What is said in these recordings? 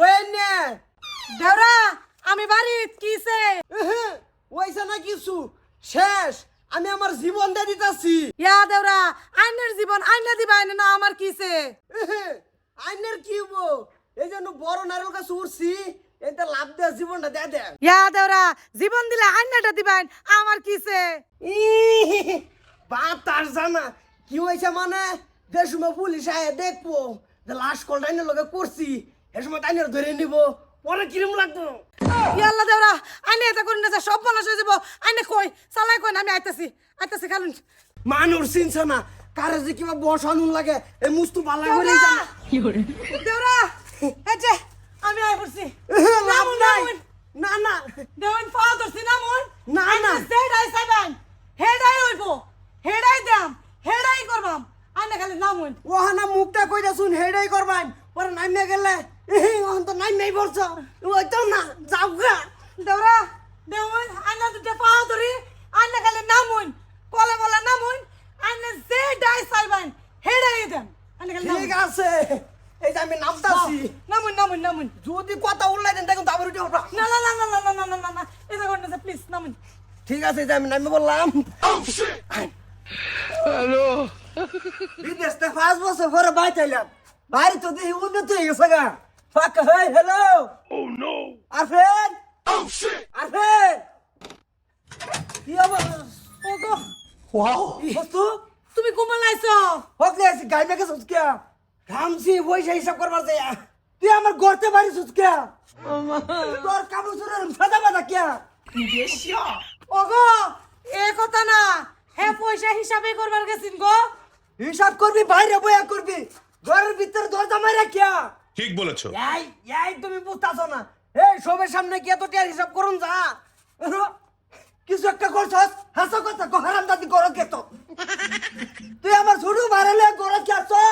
ওই নে দেওরা আমি বাড়িত কিছে ওইসা না কিছু। শেষ আমি আমার জীবন দিয়ে দিতাছি। ইয়া দেওরা আইনের জীবন আইনে দিবা আইনে না আমার কিছে এহে, আইনের কি হব? এই জন্য বড় নারকেল গাছ উঠছি এটা লাভ জীবনটা দে দে। ইয়া দেওরা জীবন দিলে আইনাটা দিবাইন আমার কিছে বাতাস জানা কি হয়েছে মানে? সময় পুলিশ আয় দেখব লাশ কল টাইনের লগে করছি এ সময় টাইনের ধরে নিব। পরে কিরম লাগতো? ইয়াল্লা দেওরা আইনে এটা করি না সব মানুষ হয়ে যাব। আইনে কই চালাই কই না আমি আইতাছি আইতাছি খালুন। মানুষ চিনছে না? কারে যে কিবা বসানুন লাগে এই মুস্তু পাল্লা করে জানা। দেওরা! আমি আই পড়ছি। লাভ নাই। না না। দেওয়ান পাওয়া ধরছি না মন না, না। সেটাই সাইবান হেডাই হইব। হেডাই দাম হেডাই করবাম। আইনে খালি নামুন। ওহানা মুখটা কইরা শুন হেডাই করবান পরে নামিয়ে গেলে এই ওহন তো নামিয়েই পড়ছ ওই তো না যাও গা। দেওরা দেওয়ান আইনা দুটা পাওয়া ধরি আইনে খালি নামুন কলে বলে নামুন আইনে সেটাই সাইবান হেডাই দাম। আইনে খালি ঠিক নামুন আছে এই যে আমি নামতাছি। নামুন নামুন নামুন যদি কথা উল্লাই দেন দেখুন তারপরে উঠে উঠবা। না না না না না না না না না না। এটা করুন না প্লিজ নামুন ঠিক আছে এই যে আমি নামে বললাম। হ্যালো। বিদেশ থেকে পাঁচ বছর পরে বাইরে চাইলাম বাইরে তো দেখি উন্নত হয়ে গেছে গা। ফাঁকা হয়ে হ্যালো Oh no! আরফেন Oh shit! কি অবস্থা? ওগো ওয়াও বস্তু তুমি কোমল আইছো? হকলে আছি গাই মেকে সুস্কিয়া ঘামছি পয়সা হিসাব করবার যাই তুই আমার গড়তে পারি সুস্কিয়া তোর কাবু সুরের সাদা বাদা কিয়া? ওগো এ কথা না। হে পয়সা হিসাবে করবার গেছিন গো। হিসাব করবি বাইরে বয়া করবি। ঘরের ভিতরে দরজা মারা কিয়া? ঠিক বলেছ। এই এই তুমি বুঝতাছো না। এই সবের সামনে কি এত টিয়ার হিসাব করুন যা? কিছু একটা করছস? হাসো কথা কো হারাম দাদি করো কে তো? তুই আমার ছোট বাড়ালে করো কে তো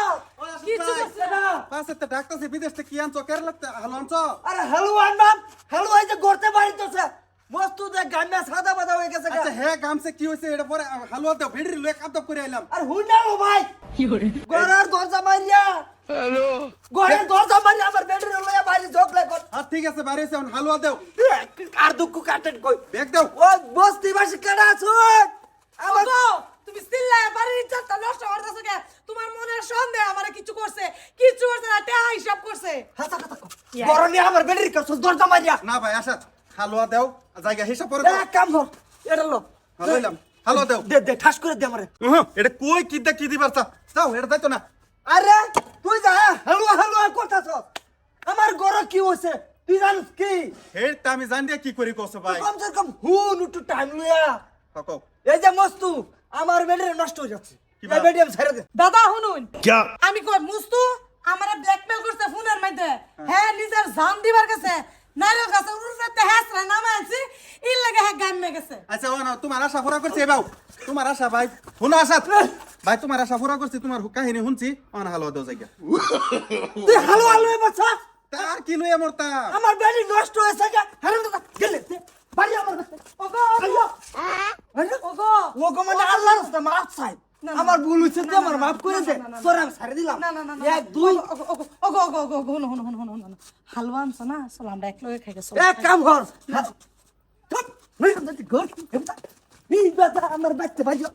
কিছু করছে না পাশে তো ডাক্তারছে বিদেশ থেকে কি আনছো কেরালা হালো আনছো? আরে হ্যালো আনবাম হ্যালো এই যে করতে পারিতেছে বস্তু যে গান্ডা সাদা বাদা হয়ে গেছে আচ্ছা হ্যাঁ গামছে কি হয়েছে? এটা পরে হালুয়া দাও ভিড়ি লয়ে কাপ করে আইলাম। আর হুই না ও ভাই। ঘরের দরজা মারিয়া হ্যালো। ঘরের দরজা মারিয়া আমার বেডের লইয়া বাইরে ঝগড়া কর। আর ঠিক আছে বাইরে এসে হালুয়া দাও। আর দুঃখ কাটেন কই? ব্যাগ দাও। ও বস্তি বাসি কাটা আছুন আমার তুমি চিল্লায় বাড়ির ইজ্জতটা নষ্ট করতেছো কে? তোমার মনের সন্দেহ আমারে কিছু করছে? কিছু করছে না টেহা হিসাব করছে। হাসা কথা কো গরনি আমার বেডের কাছে দরজা মারিয়া। না ভাই আসা হালুয়া দাও জায়গা হিসাব করে দাও। এক কাম কর এটা লো। ভালো হইলাম হালুয়া দাও। দে দে ঠাস করে দে আমারে। এটা কই কি দা কি দিবার যাও এটা দাইতো না। আরে তুই যা হালুয়া হালুয়া করতাছ আমার গর কি হইছে? তুই জানিস কি? হেটা আমি জান দিয়া কি করি কোসো ভাই। কম সে কম হুন একটু টাইম লইয়া। হকো এই যে মস্তু আমার বেডের নষ্ট হয়ে যাচ্ছে। দাদা শুনুন। क्या আমি কই মুস্তু আমারে ব্ল্যাকমেল করছে ফোনের মধ্যে। হ্যাঁ। নিজের জান দিবার কাছে। নারীর কাছে উড়তে হ্যাসরা নামে আনছি। ইর লাগে হ্যাঁ গান মে গেছে আচ্ছা ও না তোমার আশা পুরা করছি এবাও তোমার আশা ভাই। শুনো আশা। ভাই তোমার আশা পুরা করছি তোমার কাহিনী শুনছি। অন হালুয়া দাও জায়গা। তুই হালুয়া লয়ে বাচ্চা তার কি নয় আমার তা আমার বেডি নষ্ট হয়েছে গা। হারাম গেলে। বাড়ি আমার কাছে। ওগো। আইয়ো। আইয়ো ওগো। ও কো মানে আল্লাহর রাস্তা মাফ চাই। না, না, আমার ভুল হইছে তুই আমার মাফ করে দে। না, না, না, আমি ছাড়ে দিলাম। না না না না এক দুই। ওগো ওগো ওগো ওগো ওগো ওগো হুনো হুনো হুনো হুনো হুনো হালুয়া আনছো না? চলো আমরা এক লগে খাই গেছো এক কাম কর। ধুপ, নই আমরা কি ঘর আমার বাচ্চা ভাইও